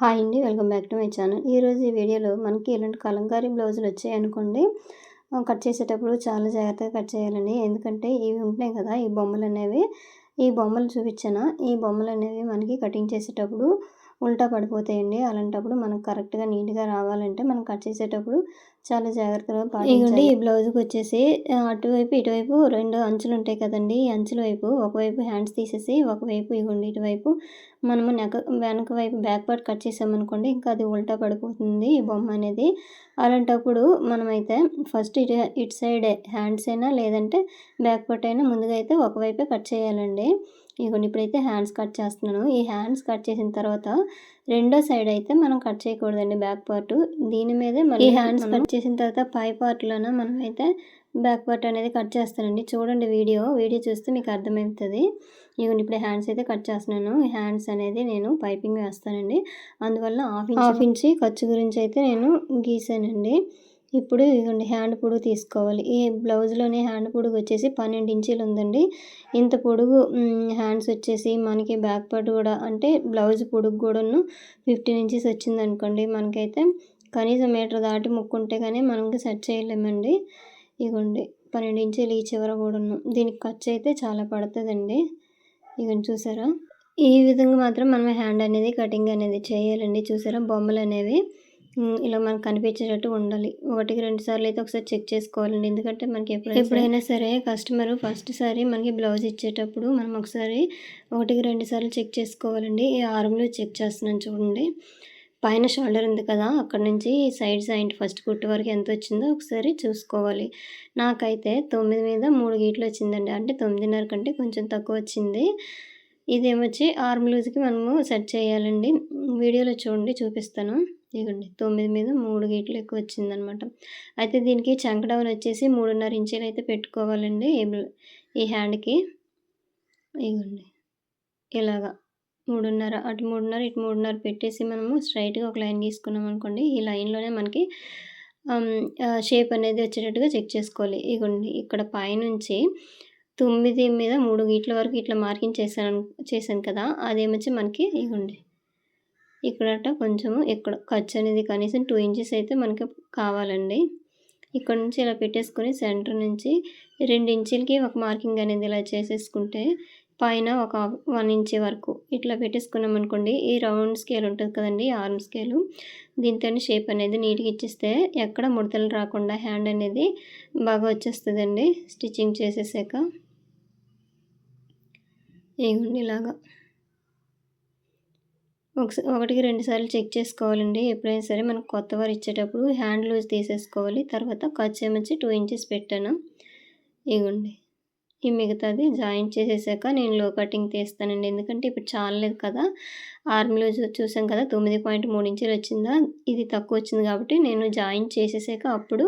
Hi అండి welcome back to my channel. ఈరోజు ఈ వీడియోలో మనకి ఇలాంటి కలంకారీ బ్లౌజులు వచ్చాయి అనుకోండి కట్ చేసేటప్పుడు చాలా జాగ్రత్తగా కట్ చేయాలండి. ఎందుకంటే ఇవి ఉంటాయి కదా ఈ బొమ్మలు అనేవి. ఈ బొమ్మలు చూపించాను? ఈ బొమ్మలు అనేవి మనకి కటింగ్ చేసేటప్పుడు ఉల్టా పడిపోతాయండి. అలాంటప్పుడు మనకు కరెక్ట్గా నీట్గా రావాలంటే మనం కట్ చేసేటప్పుడు చాలా జాగ్రత్తగా పాటించాలి. ఈ బ్లౌజ్కి వచ్చేసి అటువైపు ఇటువైపు రెండు అంచులు ఉంటాయి కదండి. ఈ అంచుల వైపు ఒకవైపు హ్యాండ్స్ తీసేసి ఒకవైపు ఇవ్వండి ఇటువైపు మనము నెక వెనక వైపు బ్యాక్ పార్ట్ కట్ చేసామనుకోండి ఇంకా అది ఉల్టా పడిపోతుంది ఈ బొమ్మ అనేది. అలాంటప్పుడు మనమైతే ఫస్ట్ ఇటు ఇటు సైడ్ హ్యాండ్స్ అయినా లేదంటే బ్యాక్ పార్ట్ అయినా ముందుగా అయితే ఒకవైపే కట్ చేయాలండి. ఇదిగోండి ఇప్పుడైతే హ్యాండ్స్ కట్ చేస్తున్నాను. ఈ హ్యాండ్స్ కట్ చేసిన తర్వాత రెండో సైడ్ అయితే మనం కట్ చేయకూడదండి బ్యాక్ పార్ట్. దీని మీదే మళ్ళీ హ్యాండ్స్ కట్ చేసిన తర్వాత పై పార్ట్లోన మనం అయితే బ్యాక్ పార్ట్ అనేది కట్ చేస్తానండి. చూడండి వీడియో వీడియో చూస్తే మీకు అర్థమవుతుంది. ఇదిగోండి ఇప్పుడు హ్యాండ్స్ అయితే కట్ చేస్తున్నాను. హ్యాండ్స్ అనేది నేను పైపింగ్ వేస్తానండి. అందువల్ల హాఫ్ ఇంచ్ హాఫ్ ఇంచి. ఖర్చు గురించి అయితే నేను గీసానండి. ఇప్పుడు ఇదిగోండి హ్యాండ్ పొడుగు తీసుకోవాలి. ఈ బ్లౌజ్లోనే హ్యాండ్ పొడుగు వచ్చేసి పన్నెండు ఇంచీలు ఉందండి. ఇంత పొడుగు హ్యాండ్స్ వచ్చేసి మనకి బ్యాక్ పార్ట్ కూడా అంటే బ్లౌజ్ పొడుగు కూడాను ఫిఫ్టీన్ ఇంచెస్ వచ్చింది అనుకోండి మనకైతే. కనీసం మీటర్ దాటి ముక్కుంటే కానీ మనకి సెట్ చేయలేమండి. ఇగోండి పన్నెండు ఇంచులు ఈ చివర కూడాను. దీనికి ఖర్చు అయితే చాలా పడుతుందండి. ఇగోండి చూసారా? ఈ విధంగా మాత్రం మనం హ్యాండ్ అనేది కటింగ్ అనేది చేయాలండి. చూసారా? బొమ్మలు అనేవి. ఇలా మనకు కనిపించేటట్టు ఉండాలి. ఒకటికి రెండు సార్లు అయితే ఒకసారి చెక్ చేసుకోవాలండి. ఎందుకంటే మనకి ఎప్పుడైనా ఎప్పుడైనా సరే కస్టమర్ ఫస్ట్ సారి మనకి బ్లౌజ్ ఇచ్చేటప్పుడు మనం ఒకసారి ఒకటికి రెండు సార్లు చెక్ చేసుకోవాలండి. ఈ ఆర్మ్లో చెక్ చేస్తున్నాను చూడండి. పైన షోల్డర్ ఉంది కదా అక్కడ నుంచి సైడ్ సైడ్ ఫస్ట్ కుట్టు వరకు ఎంత వచ్చిందో ఒకసారి చూసుకోవాలి. నాకైతే తొమ్మిది మీద మూడు గీట్లు వచ్చిందండి. అంటే తొమ్మిదిన్నర కంటే కొంచెం తక్కువ వచ్చింది. ఇదేమొచ్చి ఆర్మ్ లూజ్కి మనము సెట్ చేయాలండి. వీడియోలో చూడండి చూపిస్తాను. ఇదిగోండి తొమ్మిది మీద మూడు గీట్లు ఎక్కువ వచ్చిందనమాట. అయితే దీనికి చంక డౌన్ వచ్చేసి మూడున్నర ఇంచీలు అయితే పెట్టుకోవాలండి. ఈ హ్యాండ్కి ఇదిగోండి ఇలాగా మూడున్నర అటు మూడున్నర ఇటు మూడున్నర పెట్టేసి మనము స్ట్రైట్గా ఒక లైన్ గీసుకున్నాం అనుకోండి ఈ లైన్లోనే మనకి షేప్ అనేది వచ్చేటట్టుగా చెక్ చేసుకోవాలి. ఇగోండి ఇక్కడ పైనుంచి తొమ్మిది మీద మూడు గీట్ల వరకు ఇట్లా మార్కింగ్ చేశాను చేశాను కదా అదేమొచ్చి మనకి ఇగోండి ఇక్కడట కొంచెము ఇక్కడ ఖర్చు అనేది కనీసం టూ ఇంచెస్ అయితే మనకి కావాలండి. ఇక్కడ నుంచి ఇలా పెట్టేసుకొని సెంటర్ నుంచి రెండు ఇంచులకి ఒక మార్కింగ్ అనేది ఇలా చేసేసుకుంటే పైన ఒక వన్ ఇంచ్ వరకు ఇట్లా పెట్టేసుకున్నాం అనుకోండి ఈ రౌండ్ స్కేల్ ఉంటుంది కదండి ఆర్మ్ స్కేలు దీంతో షేప్ అనేది నీట్గా ఇచ్చేస్తే ఎక్కడ ముడతలు రాకుండా హ్యాండ్ అనేది బాగా వచ్చేస్తుందండి స్టిచ్చింగ్ చేసేసాక. ఇగోండి ఇలాగా. ఒకసారి ఒకటికి రెండు సార్లు చెక్ చేసుకోవాలండి. ఎప్పుడైనా సరే మనకు కొత్త వారు ఇచ్చేటప్పుడు హ్యాండ్ లూజ్ తీసేసుకోవాలి. తర్వాత ఖర్చు ఏమొచ్చి టూ ఇంచెస్ పెట్టాను. ఇగోండి. ఈ మిగతాది జాయింట్ చేసేసాక నేను లో కటింగ్ తీస్తానండి. ఎందుకంటే ఇప్పుడు చాలలేదు కదా. ఆర్మ్ లూజ్ చూసాం కదా తొమ్మిది పాయింట్ మూడు ఇంచులు వచ్చిందా? ఇది తక్కువ వచ్చింది కాబట్టి నేను జాయింట్ చేసేసాక అప్పుడు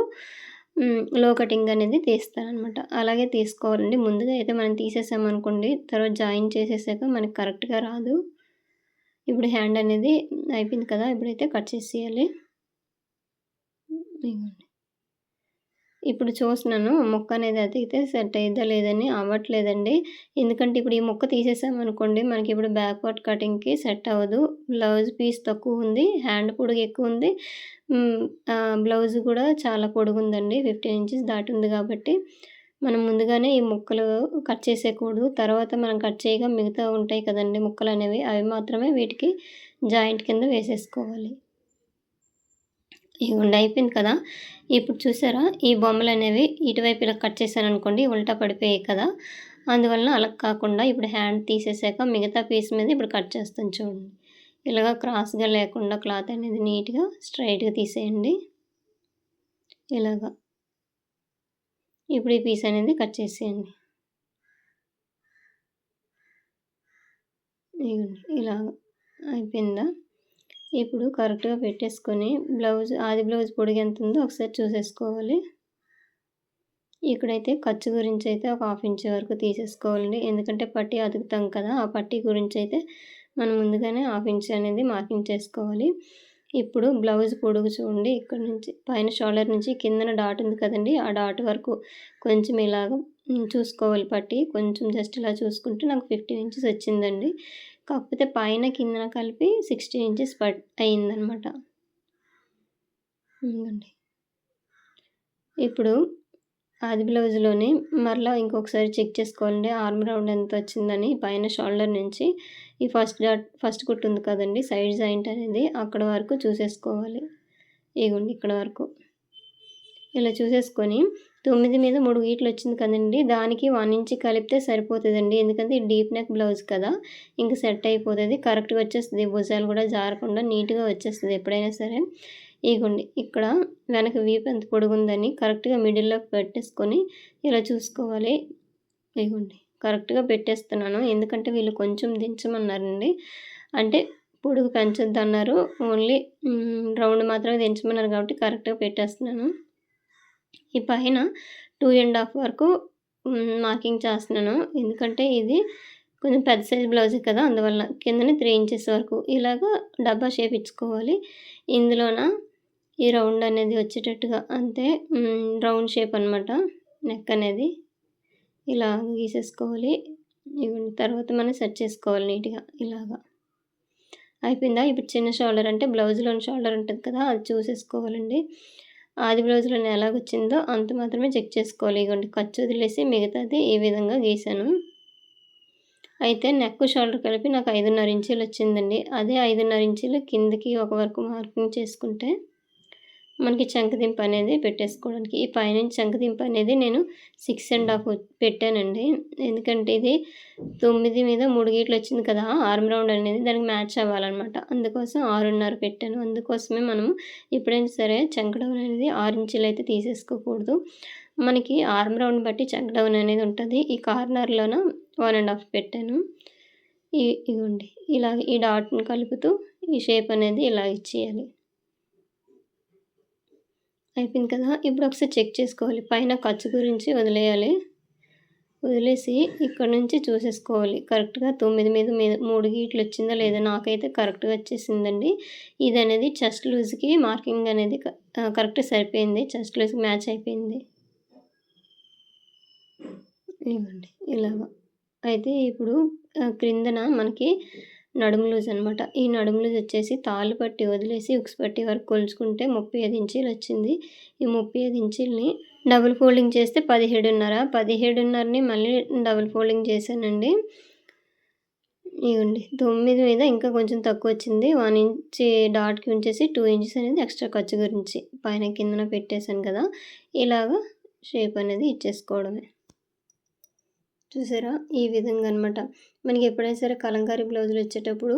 లో కటింగ్ అనేది తీస్తాను అనమాట అలాగే తీసుకోవాలండి. ముందుగా అయితే మనం తీసేసామనుకోండి తర్వాత జాయిన్ చేసేసాక మనకి కరెక్ట్గా రాదు. ఇప్పుడు హ్యాండ్ అనేది అయిపోయింది కదా ఇప్పుడైతే కట్ చేసేయాలి. ఇప్పుడు చూస్తున్నాను మొక్క అనేది అతికితే సెట్ అయిద్దా లేదని అవ్వట్లేదండి. ఎందుకంటే ఇప్పుడు ఈ మొక్క తీసేసామనుకోండి మనకి ఇప్పుడు బ్యాక్ పార్ట్ కటింగ్కి సెట్ అవ్వదు. బ్లౌజ్ పీస్ తక్కువ ఉంది హ్యాండ్ పొడుగు ఎక్కువ ఉంది. బ్లౌజ్ కూడా చాలా పొడుగు ఉందండి ఫిఫ్టీన్ ఇంచెస్ దాటి ఉంది కాబట్టి. మనం ముందుగానే ఈ ముక్కలు కట్ చేసేయకూడదు. తర్వాత మనం కట్ చేయగా మిగతా ఉంటాయి కదండి ముక్కలు అనేవి అవి మాత్రమే వీటికి జాయింట్ కింద వేసేసుకోవాలి. ఇవ్వండి అయిపోయింది కదా? ఇప్పుడు చూసారా? ఈ బొమ్మలు అనేవి ఇటువైపు ఇలా కట్ చేశాను అనుకోండి ఉల్టా పడిపోయాయి కదా? అందువలన అలా కాకుండా ఇప్పుడు హ్యాండ్ తీసేసాక మిగతా పీస్ మీద ఇప్పుడు కట్ చేస్తాను చూడండి. ఇలాగా క్రాస్గా లేకుండా క్లాత్ అనేది నీట్గా స్ట్రైట్గా తీసేయండి. ఇలాగా. ఇప్పుడు ఈ పీస్ అనేది కట్ చేసేయండి. ఇలా అయిపోయిందా? ఇప్పుడు కరెక్ట్గా పెట్టేసుకొని బ్లౌజ్ ఆది బ్లౌజ్ పొడిగి ఎంత ఉందో ఒకసారి చూసేసుకోవాలి. ఇక్కడైతే ఖర్చు గురించి అయితే ఒక హాఫ్ ఇంచ్ వరకు తీసేసుకోవాలండి. ఎందుకంటే పట్టీ అతుకుతాం కదా ఆ పట్టీ గురించి అయితే మనం ముందుగానే హాఫ్ ఇంచ్ అనేది మార్కింగ్ చేసుకోవాలి. ఇప్పుడు బ్లౌజ్ పొడుగు చూడండి. ఇక్కడ నుంచి పైన షోల్డర్ నుంచి కిందన డాట్ ఉంది కదండి. ఆ డాట్ వరకు కొంచెం ఇలాగ చూసుకోవాలి పట్టి. కొంచెం జస్ట్ ఇలా చూసుకుంటే నాకు ఫిఫ్టీన్ ఇంచెస్ వచ్చిందండి. కాకపోతే పైన కిందన కలిపి సిక్స్టీన్ ఇంచెస్ పట్ అయిందనమాట. ఇప్పుడు అది బ్లౌజ్లోనే మరలా ఇంకొకసారి చెక్ చేసుకోవాలండి. ఆర్మ్ రౌండ్ ఎంత వచ్చిందని పైన షోల్డర్ నుంచి. ఈ ఫస్ట్ డాట్ ఫస్ట్ కుట్టు ఉంది కదండి సైడ్ జాయింట్ అనేది అక్కడ వరకు చూసేసుకోవాలి. ఇగోండి ఇక్కడ వరకు. ఇలా చూసేసుకొని తొమ్మిది మీద మూడు గీట్లు వచ్చింది కదండి దానికి వన్ ఇంచ్ కలిపితే సరిపోతుందండి. ఎందుకంటే డీప్ నెక్ బ్లౌజ్ కదా ఇంకా సెట్ అయిపోతుంది. కరెక్ట్గా వచ్చేస్తుంది భుజాలు కూడా జారకుండా నీట్గా వచ్చేస్తుంది ఎప్పుడైనా సరే. ఇగోండి ఇక్కడ వెనక వీపు ఎంత పొడుగుందని కరెక్ట్గా మిడిల్లో పెట్టేసుకొని ఇలా చూసుకోవాలి. ఇగోండి. కరెక్ట్గా పెట్టేస్తున్నాను. ఎందుకంటే వీళ్ళు కొంచెం దించమన్నారండి. అంటే పొడుగు పెంచొద్దు అన్నారు ఓన్లీ రౌండ్ మాత్రమే దించమన్నారు కాబట్టి కరెక్ట్గా పెట్టేస్తున్నాను. ఈ పైన టూ అండ్ హాఫ్ వరకు మార్కింగ్ చేస్తున్నాను. ఎందుకంటే ఇది కొంచెం పెద్ద సైజ్ బ్లౌజే కదా అందువల్ల కిందనే త్రీ ఇంచెస్ వరకు ఇలాగ డబ్బా షేప్ ఇచ్చుకోవాలి. ఇందులోన ఈ రౌండ్ అనేది వచ్చేటట్టుగా అంతే రౌండ్ షేప్ అనమాట నెక్ అనేది. ఇలా గీసేసుకోవాలి. ఇవన్నీ తర్వాత మనం సెట్ చేసుకోవాలి నీట్గా ఇలాగా. అయిపోయిందా? ఇప్పుడు చిన్న షోల్డర్ అంటే బ్లౌజ్లోని షోల్డర్ ఉంటుంది కదా అది చూసేసుకోవాలండి. ఆది బ్లౌజ్లో ఎలాగొచ్చిందో అంత మాత్రమే చెక్ చేసుకోవాలి. ఇవ్వండి ఖర్చు వదిలేసి మిగతాది ఈ విధంగా గీసాను. అయితే నెక్ షోల్డర్ కలిపి నాకు ఐదున్నర ఇంచీలు వచ్చిందండి అదే ఐదున్నర ఇంచీలు కిందకి ఒక వరకు మార్కింగ్ చేసుకుంటే మనకి చంకదింపు అనేది పెట్టేసుకోవడానికి. ఈ పైనుంచి చంకదింపు అనేది నేను సిక్స్ అండ్ హాఫ్ పెట్టానండి. ఎందుకంటే ఇది తొమ్మిది మీద మూడు గీట్లు వచ్చింది కదా ఆర్మ్ రౌండ్ అనేది దానికి మ్యాచ్ అవ్వాలన్నమాట. అందుకోసం ఆరున్నర పెట్టాను. అందుకోసమే మనం ఎప్పుడైనా సరే చంకడౌన్ అనేది ఆరు ఇంచులు అయితే తీసేసుకోకూడదు. మనకి ఆర్మ్ రౌండ్ బట్టి చంకడౌన్ అనేది ఉంటుంది. ఈ కార్నర్లోన వన్ అండ్ హాఫ్ పెట్టాను. ఇగోండి. ఇలా ఈ డాట్ని కలుపుతూ ఈ షేప్ అనేది ఇలా ఇచ్చేయాలి. అయిపోయింది కదా ఇప్పుడు ఒకసారి చెక్ చేసుకోవాలి. పైన ఖర్చు గురించి వదిలేయాలి. వదిలేసి ఇక్కడ నుంచి చూసేసుకోవాలి. కరెక్ట్గా తొమ్మిది మీద మీద మూడు గీట్లు వచ్చిందా లేదా నాకైతే కరెక్ట్గా వచ్చేసిందండి. ఇది అనేది చెస్ట్ లూజ్కి మార్కింగ్ అనేది కరెక్ట్ సరిపోయింది. చెస్ట్ లూజ్కి మ్యాచ్ అయిపోయింది. ఇవ్వండి ఇలాగా. అయితే ఇప్పుడు క్రిందన మనకి నడుము లూజ్ అనమాట ఈ నడుము లూజ్ వచ్చేసి తాళ్ళు పట్టి వదిలేసి ఉక్స్ పట్టి వరకు కొలుచుకుంటే ముప్పై ఐదు ఇంచీలు వచ్చింది. ఈ ముప్పై ఐదు ఇంచీలని డబుల్ ఫోల్డింగ్ చేస్తే పదిహేడున్నర. పదిహేడున్నరని మళ్ళీ డబుల్ ఫోల్డింగ్ చేశానండి. ఇవ్వండి. తొమ్మిది మీద ఇంకా కొంచెం తక్కువ వచ్చింది. వన్ ఇంచ్ డాట్కి ఉంచేసి టూ ఇంచెస్ అనేది ఎక్స్ట్రా ఖర్చు గురించి పైన కిందన పెట్టేశాను కదా. ఇలాగా షేప్ అనేది ఇచ్చేసుకోవడమే. చూసారా? ఈ విధంగా అనమాట మనకి ఎప్పుడైనా సరే కలంకారీ బ్లౌజులు వచ్చేటప్పుడు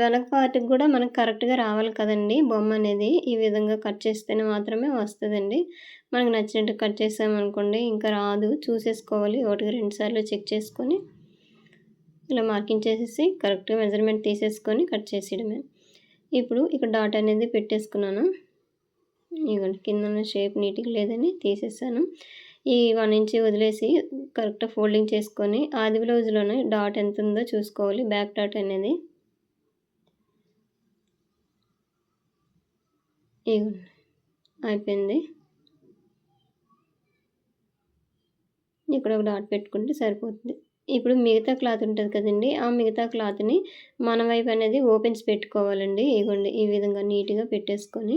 వెనక పార్ట్కి కూడా మనకు కరెక్ట్గా రావాలి కదండి బొమ్మ అనేది. ఈ విధంగా కట్ చేస్తేనే మాత్రమే వస్తుందండి. మనకు నచ్చినట్టు కట్ చేసామనుకోండి ఇంకా రాదు. చూసేసుకోవాలి. ఒకటికి రెండుసార్లు చెక్ చేసుకొని ఇలా మార్కింగ్ చేసేసి కరెక్ట్గా మెజర్మెంట్ తీసేసుకొని కట్ చేసేయడమే. ఇప్పుడు ఇక్కడ డాట్ అనేది పెట్టేసుకున్నాను. ఇక కింద షేప్ నీట్గా లేదని తీసేసాను. ఈ వన్ ఇంచ్ వదిలేసి కరెక్ట్గా ఫోల్డింగ్ చేసుకొని ఆది బ్లౌజ్లోనే డాట్ ఎంత ఉందో చూసుకోవాలి బ్యాక్ డాట్ అనేది. అయిపోయింది. ఇక్కడ ఒక డాట్ పెట్టుకుంటే సరిపోతుంది. ఇప్పుడు మిగతా క్లాత్ ఉంటుంది కదండి ఆ మిగతా క్లాత్ని మన వైపు అనేది ఓపెన్స్ పెట్టుకోవాలండి. ఇగోండి ఈ విధంగా నీట్గా పెట్టేసుకొని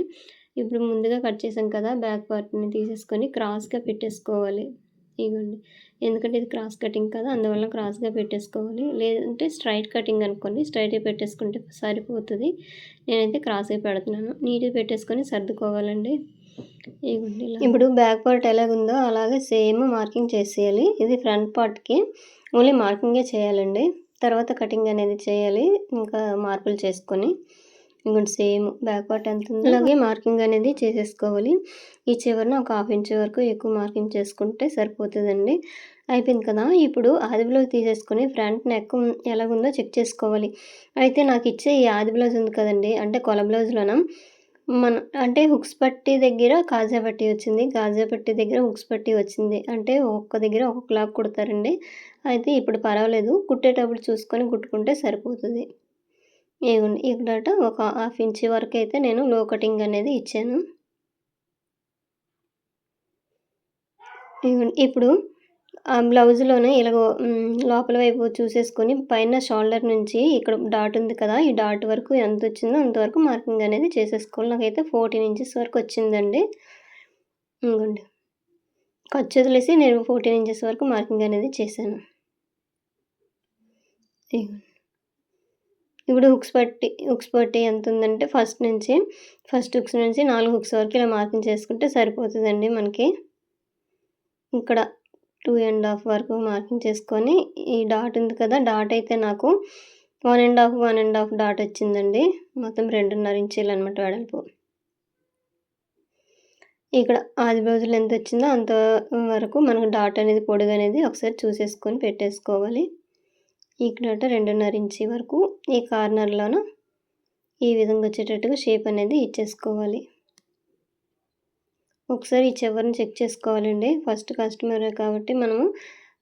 ఇప్పుడు ముందుగా కట్ చేసాం కదా బ్యాక్ పార్ట్ని తీసేసుకొని క్రాస్గా పెట్టేసుకోవాలి. ఇవ్వండి ఎందుకంటే ఇది క్రాస్ కటింగ్ కదా అందువల్ల క్రాస్గా పెట్టేసుకోవాలి. లేదంటే స్ట్రైట్ కటింగ్ అనుకోండి స్ట్రైట్గా పెట్టేసుకుంటే సరిపోతుంది. నేనైతే క్రాస్గా పెడుతున్నాను. నీట్గా పెట్టేసుకొని సర్దుకోవాలండి. ఇవ్వండి ఇప్పుడు బ్యాక్ పార్ట్ ఎలాగుందో అలాగే సేమ్ మార్కింగ్ చేసేయాలి. ఇది ఫ్రంట్ పార్ట్కి ఓన్లీ మార్కింగే చేయాలండి. తర్వాత కటింగ్ అనేది చేయాలి ఇంకా మార్పులు చేసుకొని. ఇంకోటి సేమ్ బ్యాక్ పార్ట్ ఎంత ఉందో అలాగే మార్కింగ్ అనేది చేసేసుకోవాలి. ఈ చివరిన ఒక హాఫ్ ఇంచ్ వరకు ఎక్కువ మార్కింగ్ చేసుకుంటే సరిపోతుందండి. అయిపోయింది కదా? ఇప్పుడు ఆది బ్లౌజ్ తీసేసుకొని ఫ్రంట్ నెక్ ఎలాగుందో చెక్ చేసుకోవాలి. అయితే నాకు ఇచ్చే ఈ ఆది బ్లౌజ్ ఉంది కదండి అంటే కొల బ్లౌజ్లోన? మన అంటే హుక్స్ పట్టి దగ్గర కాజా పట్టి వచ్చింది. కాజా పట్టి దగ్గర హుక్స్ పట్టి వచ్చింది. అంటే ఒక్క దగ్గర ఒక క్లాక్ కుడతారండి. అయితే ఇప్పుడు పర్వాలేదు. కుట్టేటప్పుడు చూసుకొని కుట్టుకుంటే సరిపోతుంది. ఇక్కడ ఒక హాఫ్ ఇంచ్ వరకు అయితే నేను లో కటింగ్ అనేది ఇచ్చాను ఇప్పుడు ఆ బ్లౌజ్‌లోనే ఇలాగో లోపల వైపు చూసేసుకొని పైన షోల్డర్ నుంచి ఇక్కడ డాట్ ఉంది కదా! ఈ డాట్ వరకు ఎంత వచ్చిందో అంతవరకు మార్కింగ్ అనేది చేసేసుకోవాలి. నాకైతే 14 ఇంచెస్ వరకు వచ్చిందండి. ఇంకోండి ఖర్చు వదిలేసి నేను 14 ఇంచెస్ వరకు మార్కింగ్ అనేది చేశాను. ఇగోండి. ఇప్పుడు హుక్స్ పట్టి హుక్స్ పట్టి ఎంత ఉందంటే ఫస్ట్ నుంచి ఫస్ట్ హుక్స్ నుంచి నాలుగు హుక్స్ వరకు ఇలా మార్కింగ్ చేసుకుంటే సరిపోతుందండి మనకి. ఇక్కడ టూ అండ్ హాఫ్ వరకు మార్కింగ్ చేసుకొని ఈ డాట్ ఉంది కదా! డాట్ అయితే నాకు 1 ½, 1 ½ డాట్ వచ్చిందండి. మొత్తం 2.5 ఇంచీలనమాట వెడల్పు. ఇక్కడ ఆది రోజులు ఎంత వచ్చిందో అంత వరకు మనకు డాట్ అనేది పొడుగు అనేది ఒకసారి చూసేసుకొని పెట్టేసుకోవాలి. ఇక్కడట 2.5 ఇంచీ వరకు ఈ కార్నర్‌లోన ఈ విధంగా వచ్చేటట్టుగా షేప్ అనేది ఇచ్చేసుకోవాలి. ఒకసారి ఈ చివరిని చెక్ చేసుకోవాలండి. ఫస్ట్ కస్టమరే కాబట్టి మనము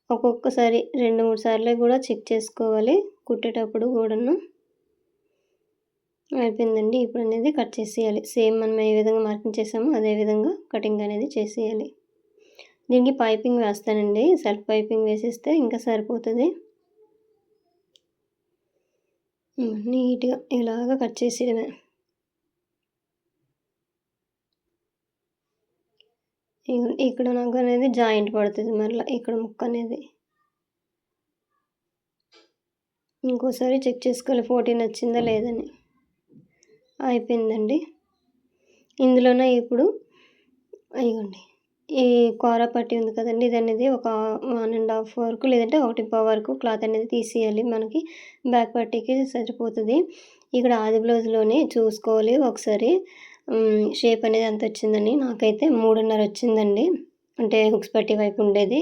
ఒక్కొక్కసారి 2, 3 సార్లు కూడా చెక్ చేసుకోవాలి కుట్టేటప్పుడు కూడాను. అయిపోయిందండి. ఇప్పుడు అనేది కట్ చేసేయాలి. సేమ్ మనం ఏ విధంగా మార్కింగ్ చేసామో అదే విధంగా కటింగ్ అనేది చేసేయాలి. దీనికి పైపింగ్ వేస్తానండి. సెల్ఫ్ పైపింగ్ వేసేస్తే ఇంకా సరిపోతుంది నీట్‌గా ఇలాగ కట్ చేసేయడమే. ఇక్కడ నాకు అనేది జాయింట్ పడుతుంది మరలా ఇక్కడ ముక్కనేది. ఇంకోసారి చెక్ చేసుకోవాలి 14 వచ్చిందా లేదని. అయిపోయిందండి. ఇందులోనే ఇప్పుడు అయ్యండి ఈ కోర పట్టి ఉంది కదండీ! ఇదనేది ఒక వన్ అండ్ హాఫ్ వరకు లేదంటే ఒకటి పవర్ వరకు క్లాత్ అనేది తీసేయాలి. మనకి బ్యాక్ పట్టీకి సరిపోతుంది ఇక్కడ ఆది బ్లౌజ్‌లోనే చూసుకోవాలి ఒకసారి షేప్ అనేది ఎంతొచ్చిందని. నాకైతే 3.5 వచ్చిందండి. అంటే హుక్స్ పట్టి వైపు ఉండేది.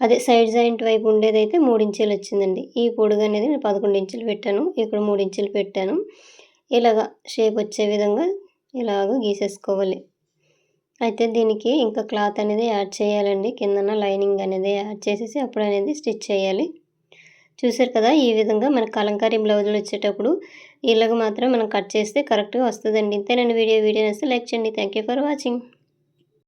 అదే సైడ్ జాయింట్ వైపు ఉండేదైతే 3 ఇంచీలు వచ్చిందండి. ఈ పొడుగు అనేది నేను 11 ఇంచులు పెట్టాను. ఇక్కడ మూడు ఇంచులు పెట్టాను. ఇలాగ షేప్ వచ్చే విధంగా ఇలాగ గీసేసుకోవాలి. అయితే దీనికి ఇంకా క్లాత్ అనేది యాడ్ చేయాలండి. కిందన లైనింగ్ అనేది యాడ్ చేసేసి అప్పుడు అనేది స్టిచ్ చేయాలి. చూసారు కదా! ఈ విధంగా మన కలంకారీ బ్లౌజులు వచ్చేటప్పుడు ఇలాగ మాత్రం మనం కట్ చేస్తే కరెక్ట్‌గా వస్తుందండి ఇంతేనండి వీడియో. వీడియో నేస్తే లైక్ చేయండి. Thank you for watching.